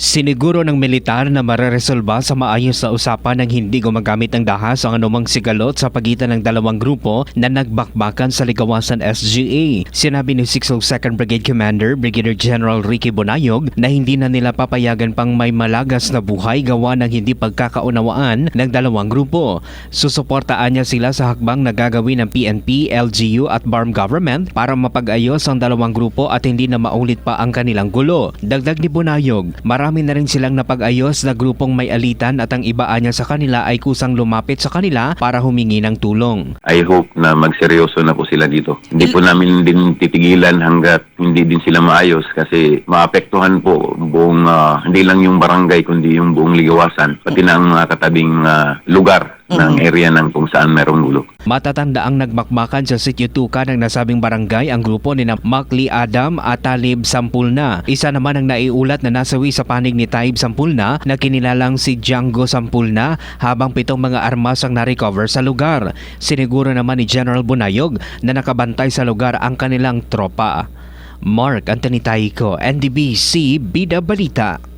Siniguro ng militar na mareresolba sa maayos na usapan ng hindi gumagamit ng dahas ang anumang sigalot sa pagitan ng dalawang grupo na nagbakbakan sa Ligawasan SGA. Sinabi ni 602nd Brigade Commander Brigadier General Ricky Bonayog na hindi na nila papayagan pang may malagas na buhay gawa ng hindi pagkakaunawaan ng dalawang grupo. Susuportaan niya sila sa hakbang na gagawin ng PNP, LGU at BARM government para mapag-ayos ang dalawang grupo at hindi na maulit pa ang kanilang gulo. Dagdag ni Bonayog, marami na rin silang napag-ayos na grupong may alitan at ang ibaan niya sa kanila ay kusang lumapit sa kanila para humingi ng tulong. I hope na magseryoso na po sila dito. Hindi po namin din titigilan hanggat hindi din sila maayos kasi maapektuhan po buong ah, hindi lang yung barangay kundi yung buong ligawasan pati na ang mga katabing ah, lugar ng area ng kung saan merong gulo. Matatanda ang nagmakmakan sa sitio Tuka ng nasabing barangay ang grupo ni Makli Adam at Talib Sampulna. Isa naman ang naiulat na nasawi sa panig ni Taib Sampulna na kinilalang si Django Sampulna habang pitong mga armas ang narecover sa lugar. Siniguro naman ni General Bunayog na nakabantay sa lugar ang kanilang tropa. Mark Anthony Taiko, NDBC, Bida Balita.